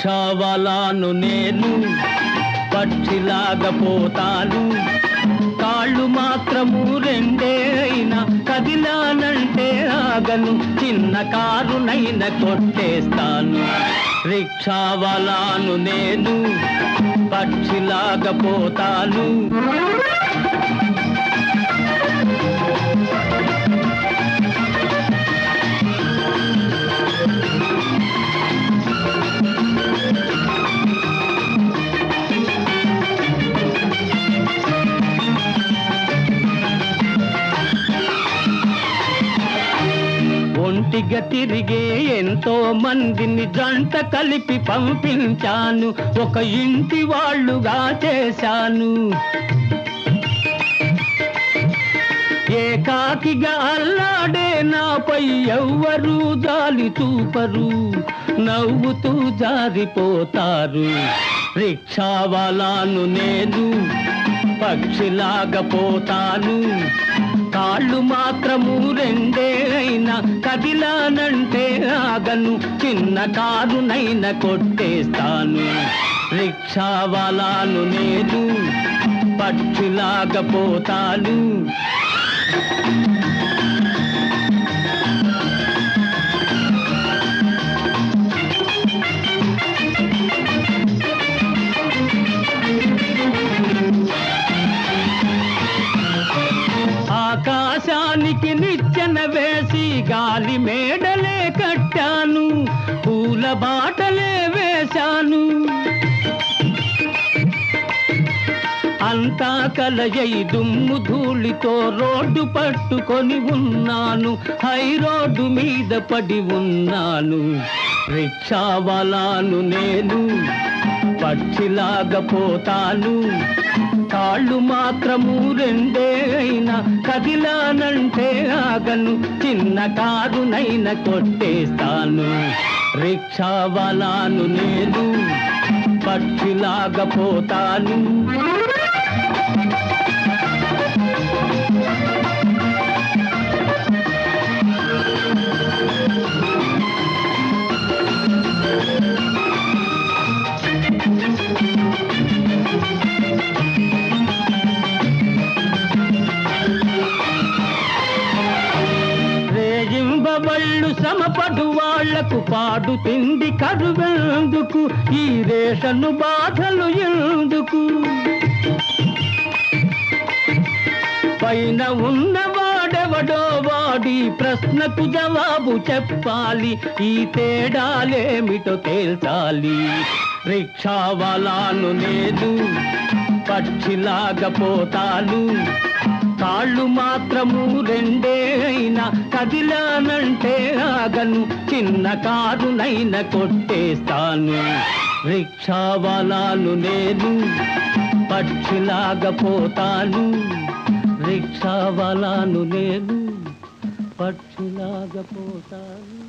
రిక్షావాలాను నేను పక్షిలాగా పోతాను. కాళ్ళు మాత్రము రెండే అయినా కదిలానంటే ఆగను. చిన్న కారునైన కొట్టేస్తాను. రిక్షావాలాను నేను పక్షిలాగా పోతాను. తిరిగే ఎంతో మందిని జంట కలిపి పంపించాను. ఒక ఇంటి వాళ్ళుగా చేశాను. ఏకాకిగా అల్లాడే నాపై ఎవ్వరూ జాలి చూపరు. నవ్వుతూ జారిపోతారు. రిక్షావాలాను నేను పక్షిలాగపోతాను కాళ్ళు మాత్రము రెండే అయినా కదిలానంటే ఆగను. చిన్న కారునైనా కొట్టేస్తాను. రిక్షావాలాను నేను పక్షిలాగా పోతాను నిచ్చెన వేసి గాలి మేడలే కట్టాను పూల బాటలే వేశాను. అంతా కలయై దుమ్ము ధూళితో రోడ్డు పట్టుకొని ఉన్నాను హై రోడ్డు మీద పడి ఉన్నాను. రిక్షావాలాను నేను పక్షిలాగా పోతాను. కాళ్ళు మాత్రము రెండే అయినా కదిలానంటే ఆగను. చిన్న కారునైనా కొట్టేస్తాను. రిక్షావాలాను నేను పక్షిలాగా వాళ్ళు రేయింబవళ్ళు సమపడు వాళ్ళకు పాడు తిండి కరువెందుకు? ఈ రేషను బాధలు ఎందుకు? పైన ఉన్నవాడెవడో వాడి ప్రశ్నకు జవాబు చెప్పాలి. ఈ తేడాలేమిటో తేల్చాలి. రిక్షావాలాను నేను పక్షిలాగా పోతాను కాళ్ళు మాత్రము రెండే అయినా కదిలానంటే ఆగను చిన్న కారునైనా కొట్టేస్తాను. రిక్షావాలాను నేను పక్షిలాగా పోతాను రిక్షావాలాను నేను పక్షిలాగా పోతాను